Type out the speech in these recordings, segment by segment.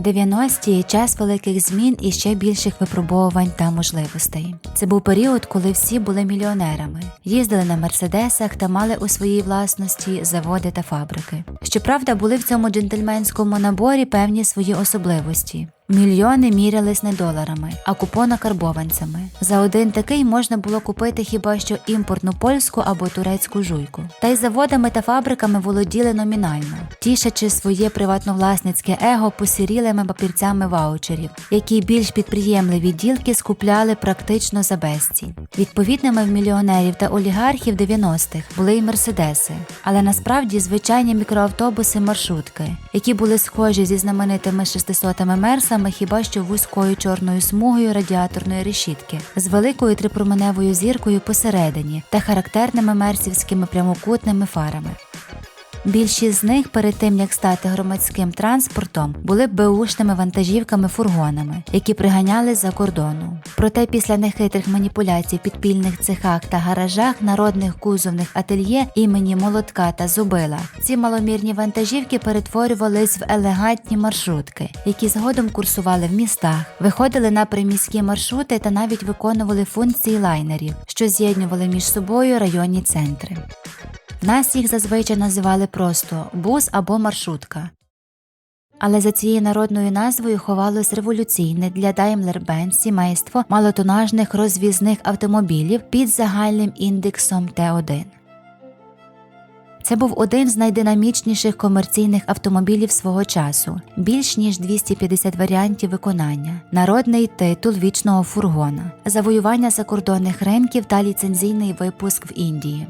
90-ті – час великих змін і ще більших випробовувань та можливостей. Це був період, коли всі були мільйонерами, їздили на мерседесах та мали у своїй власності заводи та фабрики. Щоправда, були в цьому джентльменському наборі певні свої особливості. Мільйони мірялись не доларами, а купонокарбованцями. За один такий можна було купити хіба що імпортну польську або турецьку жуйку. Та й заводами та фабриками володіли номінально, тішачи своє приватновласницьке его посірілими папірцями ваучерів, які більш підприємливі ділки скупляли практично за безцінь. Відповідними в мільйонерів та олігархів 90-х були й мерседеси, але насправді звичайні мікроавтобуси маршрутки, які були схожі зі знаменитими 600-ми мерсами хіба що вузькою чорною смугою радіаторної решітки з великою трипроменевою зіркою посередині та характерними мерсівськими прямокутними фарами. Більшість з них перед тим як стати громадським транспортом, були беушними вантажівками-фургонами, які приганяли за кордону. Проте після нехитрих маніпуляцій в підпільних цехах та гаражах народних кузовних ательє імені Молотка та Зубила ці маломірні вантажівки перетворювались в елегантні маршрутки, які згодом курсували в містах, виходили на приміські маршрути та навіть виконували функції лайнерів, що з'єднували між собою районні центри. Нас їх зазвичай називали просто бус або маршрутка. Але за цією народною назвою ховалось революційне для Daimler-Benz сімейство малотонажних розвізних автомобілів під загальним індексом Т1. Це був один з найдинамічніших комерційних автомобілів свого часу, більш ніж 250 варіантів виконання, народний титул вічного фургона, завоювання закордонних ринків та ліцензійний випуск в Індії.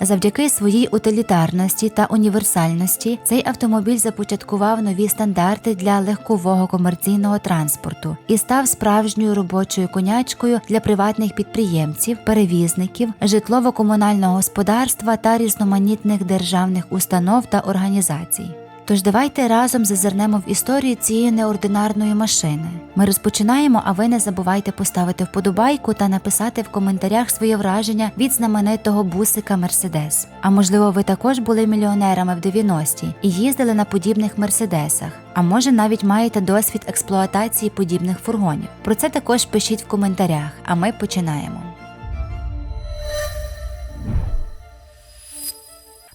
Завдяки своїй утилітарності та універсальності цей автомобіль започаткував нові стандарти для легкового комерційного транспорту і став справжньою робочою конячкою для приватних підприємців, перевізників, житлово-комунального господарства та різноманітних державних установ та організацій. Тож давайте разом зазирнемо в історію цієї неординарної машини. Ми розпочинаємо, а ви не забувайте поставити вподобайку та написати в коментарях своє враження від знаменитого бусика Мерседес. А можливо, ви також були мільйонерами в 90-ті і їздили на подібних мерседесах. А може навіть маєте досвід експлуатації подібних фургонів. Про це також пишіть в коментарях, а ми починаємо.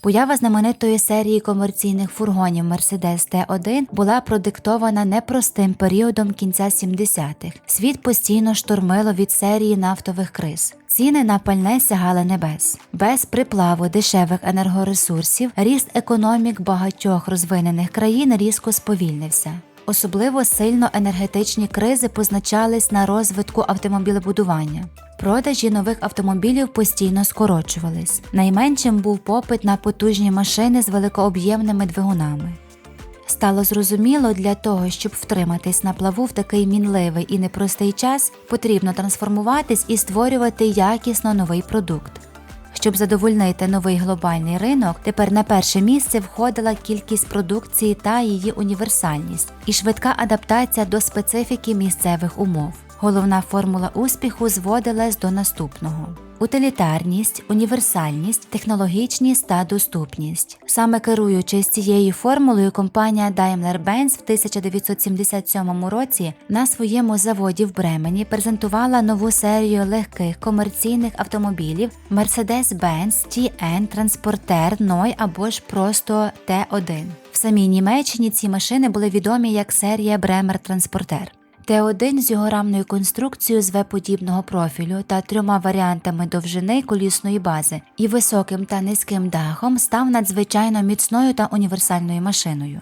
Поява знаменитої серії комерційних фургонів Mercedes T1 була продиктована непростим періодом кінця 70-х. Світ постійно штормило від серії нафтових криз. Ціни на пальне сягали небес. Без приплаву дешевих енергоресурсів ріст економік багатьох розвинених країн різко сповільнився. Особливо сильно енергетичні кризи позначались на розвитку автомобілебудування. Продажі нових автомобілів постійно скорочувались. Найменшим був попит на потужні машини з великооб'ємними двигунами. Стало зрозуміло, для того, щоб втриматись на плаву в такий мінливий і непростий час, потрібно трансформуватись і створювати якісно новий продукт. Щоб задовольнити новий глобальний ринок, тепер на перше місце входила кількість продукції та її універсальність і швидка адаптація до специфіки місцевих умов. Головна формула успіху зводилась до наступного: утилітарність, універсальність, технологічність та доступність. Саме керуючись цією формулою, компанія Daimler-Benz в 1977 році на своєму заводі в Бремені презентувала нову серію легких комерційних автомобілів Mercedes-Benz TN Transporter Noi або ж просто T1. В самій Німеччині ці машини були відомі як серія Bremer Transporter. Т1 з його рамною конструкцією з В-подібного профілю та трьома варіантами довжини колісної бази і високим та низьким дахом став надзвичайно міцною та універсальною машиною.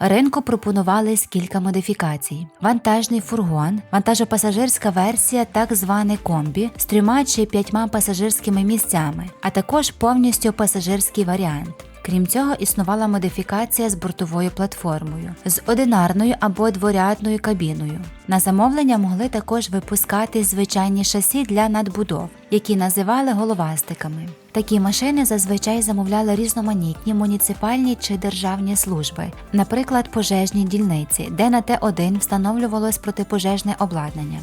Ринку пропонувались кілька модифікацій: вантажний фургон, вантажопасажирська версія, так званий комбі з трьома чи п'ятьма пасажирськими місцями, а також повністю пасажирський варіант. Крім цього, існувала модифікація з бортовою платформою, з одинарною або дворядною кабіною. На замовлення могли також випускати звичайні шасі для надбудов, які називали головастиками. Такі машини зазвичай замовляли різноманітні муніципальні чи державні служби, наприклад, пожежні дільниці, де на Т1 встановлювалось протипожежне обладнання.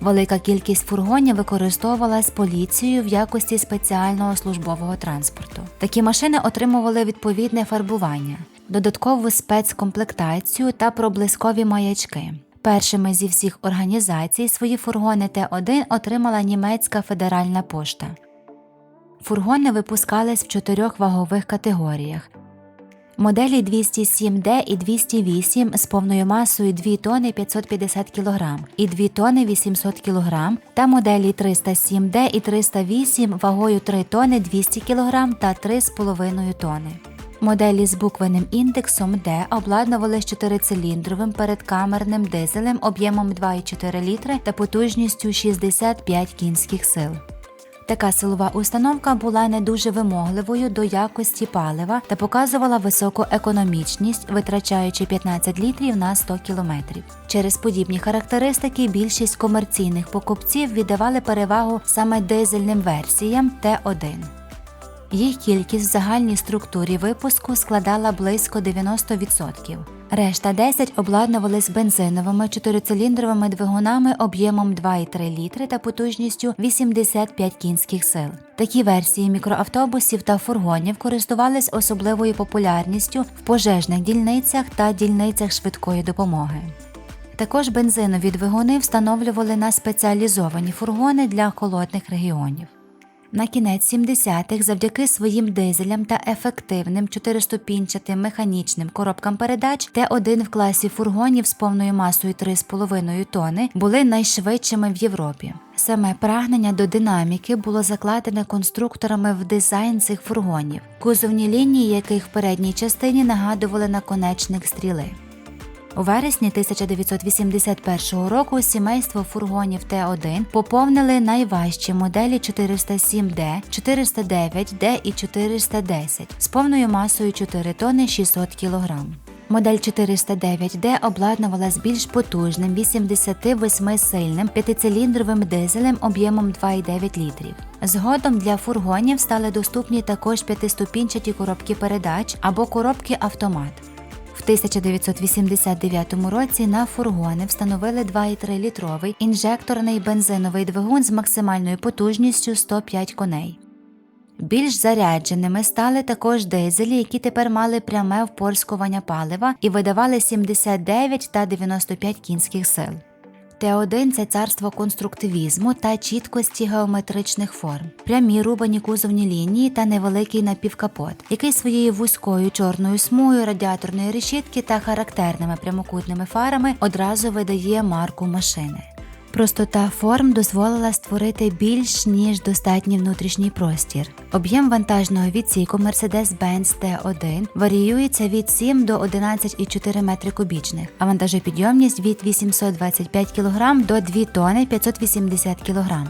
Велика кількість фургонів використовувалась поліцією в якості спеціального службового транспорту. Такі машини отримували відповідне фарбування, додаткову спецкомплектацію та проблискові маячки. Першими зі всіх організацій свої фургони Т1 отримала німецька федеральна пошта. Фургони випускались в чотирьох вагових категоріях. Моделі 207D і 208 з повною масою 2 тони 550 кг і 2 тони 800 кг та моделі 307D і 308 вагою 3 тони 200 кг та 3,5 тони. Моделі з буквенним індексом D обладнували з чотирициліндровим передкамерним дизелем об'ємом 2,4 літри та потужністю 65 кінських сил. Така силова установка була не дуже вимогливою до якості палива та показувала високу економічність, витрачаючи 15 літрів на 100 кілометрів. Через подібні характеристики більшість комерційних покупців віддавали перевагу саме дизельним версіям Т1. Їх кількість в загальній структурі випуску складала близько 90%. Решта 10 обладнувались бензиновими чотирициліндровими двигунами об'ємом 2,3 літри та потужністю 85 кінських сил. Такі версії мікроавтобусів та фургонів користувались особливою популярністю в пожежних дільницях та дільницях швидкої допомоги. Також бензинові двигуни встановлювали на спеціалізовані фургони для холодних регіонів. На кінець 70-х завдяки своїм дизелям та ефективним чотириступінчатим механічним коробкам передач Т1 в класі фургонів з повною масою 3,5 тонни були найшвидшими в Європі. Саме прагнення до динаміки було закладене конструкторами в дизайн цих фургонів, кузовні лінії яких в передній частині нагадували наконечник стріли. У вересні 1981 року сімейство фургонів Т1 поповнили найважчі моделі 407D, 409D і 410 з повною масою 4 тонни 600 кг. Модель 409D обладнувалась більш потужним 88-сильним п'ятициліндровим дизелем об'ємом 2,9 літрів. Згодом для фургонів стали доступні також п'ятиступінчаті коробки передач або коробки автомат. В 1989 році на фургони встановили 2,3 літровий інжекторний бензиновий двигун з максимальною потужністю 105 коней. Більш зарядженими стали також дизелі, які тепер мали пряме впорскування палива і видавали 79 та 95 кінських сил. Т1 – це царство конструктивізму та чіткості геометричних форм, прямі рубані кузовні лінії та невеликий напівкапот, який своєю вузькою чорною смугою радіаторної решітки та характерними прямокутними фарами одразу видає марку машини. Простота форм дозволила створити більш ніж достатній внутрішній простір. Об'єм вантажного відсіку Mercedes-Benz T1 варіюється від 7 до 11,4 метри кубічних, а вантажопідйомність від 825 кг до 2 тонни 580 кг.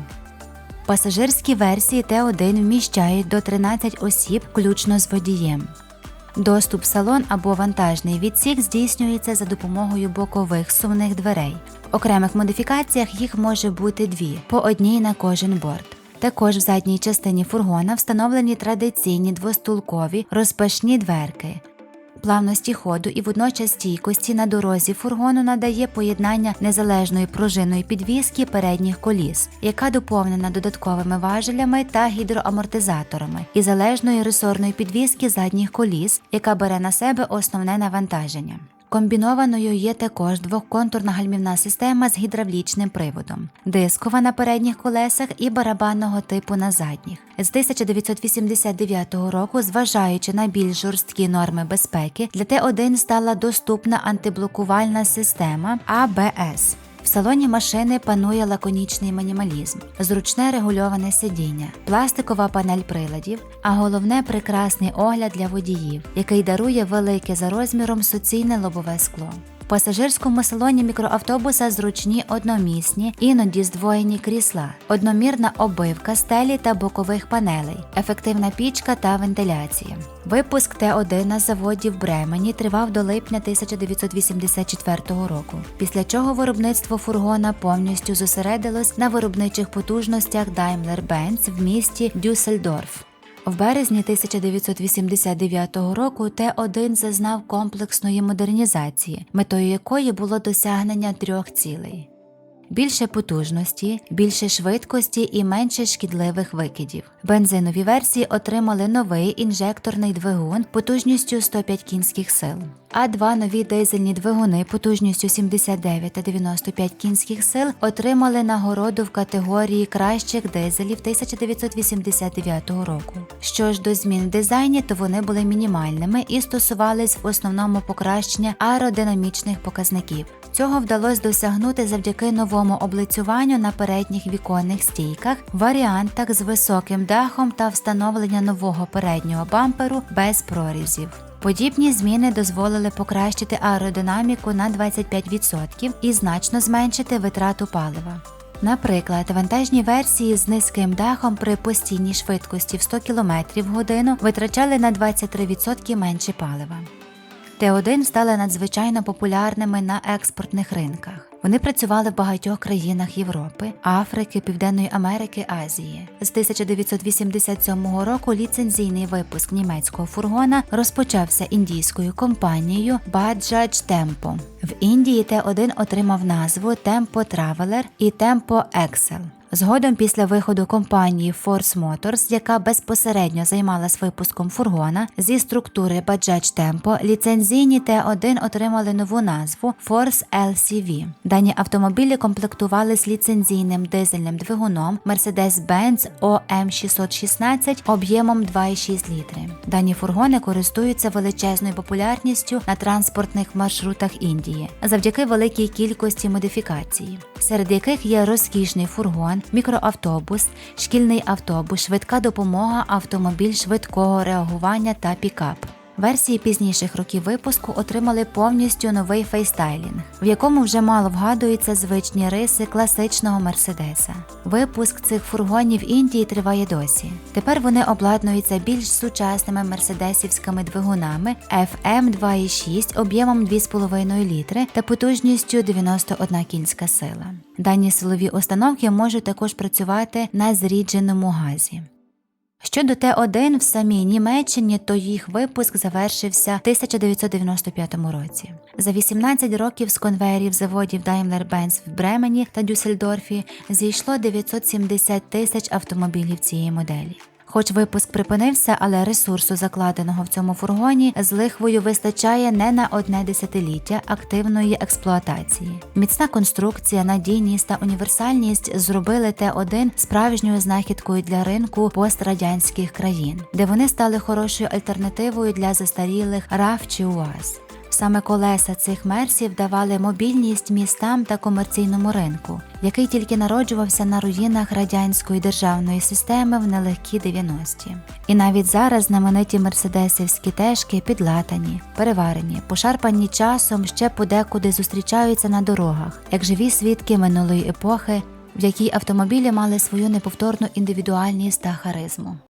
Пасажирські версії Т1 вміщають до 13 осіб, включно з водієм. Доступ в салон або вантажний відсік здійснюється за допомогою бокових сумних дверей. В окремих модифікаціях їх може бути дві, по одній на кожен борт. Також в задній частині фургона встановлені традиційні двостулкові розпашні дверки. Плавності ходу і водночас стійкості на дорозі фургону надає поєднання незалежної пружинної підвіски передніх коліс, яка доповнена додатковими важелями та гідроамортизаторами, і залежної ресорної підвіски задніх коліс, яка бере на себе основне навантаження. Комбінованою є також двоконтурна гальмівна система з гідравлічним приводом, дискова на передніх колесах і барабанного типу на задніх. З 1989 року, зважаючи на більш жорсткі норми безпеки, для Т1 стала доступна антиблокувальна система АБС. В салоні машини панує лаконічний мінімалізм, зручне регульоване сидіння, пластикова панель приладів, а головне прекрасний огляд для водіїв, який дарує велике за розміром суцільне лобове скло. Пасажирському салоні мікроавтобуса зручні одномісні, іноді здвоєні крісла, одномірна обивка стелі та бокових панелей, ефективна пічка та вентиляція. Випуск Т1 на заводі в Бремені тривав до липня 1984 року, після чого виробництво фургона повністю зосередилось на виробничих потужностях Daimler-Benz в місті Дюссельдорф. В березні 1989 року Т1 зазнав комплексної модернізації, метою якої було досягнення трьох цілей. Більше потужності, більше швидкості і менше шкідливих викидів. Бензинові версії отримали новий інжекторний двигун потужністю 105 кінських сил. А два нові дизельні двигуни потужністю 79 та 95 кінських сил отримали нагороду в категорії кращих дизелів 1989 року. Що ж до змін в дизайні, то вони були мінімальними і стосувались в основному покращення аеродинамічних показників. Цього вдалося досягнути завдяки новому облицюванню на передніх віконних стійках, варіантах з високим дахом та встановлення нового переднього бамперу без прорізів. Подібні зміни дозволили покращити аеродинаміку на 25% і значно зменшити витрату палива. Наприклад, вантажні версії з низьким дахом при постійній швидкості в 100 км в годину витрачали на 23% менше палива. Т1 стали надзвичайно популярними на експортних ринках. Вони працювали в багатьох країнах Європи, Африки, Південної Америки, Азії. З 1987 року ліцензійний випуск німецького фургона розпочався індійською компанією Bajaj Tempo. В Індії Т1 отримав назву Tempo Traveler і Tempo Excel. Згодом після виходу компанії Force Motors, яка безпосередньо займалась випуском фургона, зі структури Bajaj Tempo ліцензійні Т1 отримали нову назву Force LCV. Дані автомобілі комплектували з ліцензійним дизельним двигуном Mercedes-Benz OM616 об'ємом 2,6 літри. Дані фургони користуються величезною популярністю на транспортних маршрутах Індії завдяки великій кількості модифікацій, серед яких є розкішний фургон, мікроавтобус, шкільний автобус, швидка допомога, автомобіль швидкого реагування та пікап. Версії пізніших років випуску отримали повністю новий фейстайлінг, в якому вже мало вгадуються звичні риси класичного мерседеса. Випуск цих фургонів Індії триває досі. Тепер вони обладнуються більш сучасними мерседесівськими двигунами FM 2.6 об'ємом 2,5 літри та потужністю 91 кінська сила. Дані силові установки можуть також працювати на зрідженому газі. Щодо Т1 в самій Німеччині, то їх випуск завершився в 1995 році. За 18 років з конвеєрів заводів Daimler-Benz в Бремені та Дюссельдорфі зійшло 970 тисяч автомобілів цієї моделі. Хоч випуск припинився, але ресурсу, закладеного в цьому фургоні, з лихвою вистачає не на одне десятиліття активної експлуатації. Міцна конструкція, надійність та універсальність зробили Т1 справжньою знахідкою для ринку пострадянських країн, де вони стали хорошою альтернативою для застарілих RAV чи УАЗ. Саме колеса цих мерсів давали мобільність містам та комерційному ринку, який тільки народжувався на руїнах радянської державної системи в нелегкі 90-ті. І навіть зараз знамениті мерседесівські тежки підлатані, переварені, пошарпані часом ще подекуди зустрічаються на дорогах, як живі свідки минулої епохи, в якій автомобілі мали свою неповторну індивідуальність та харизму.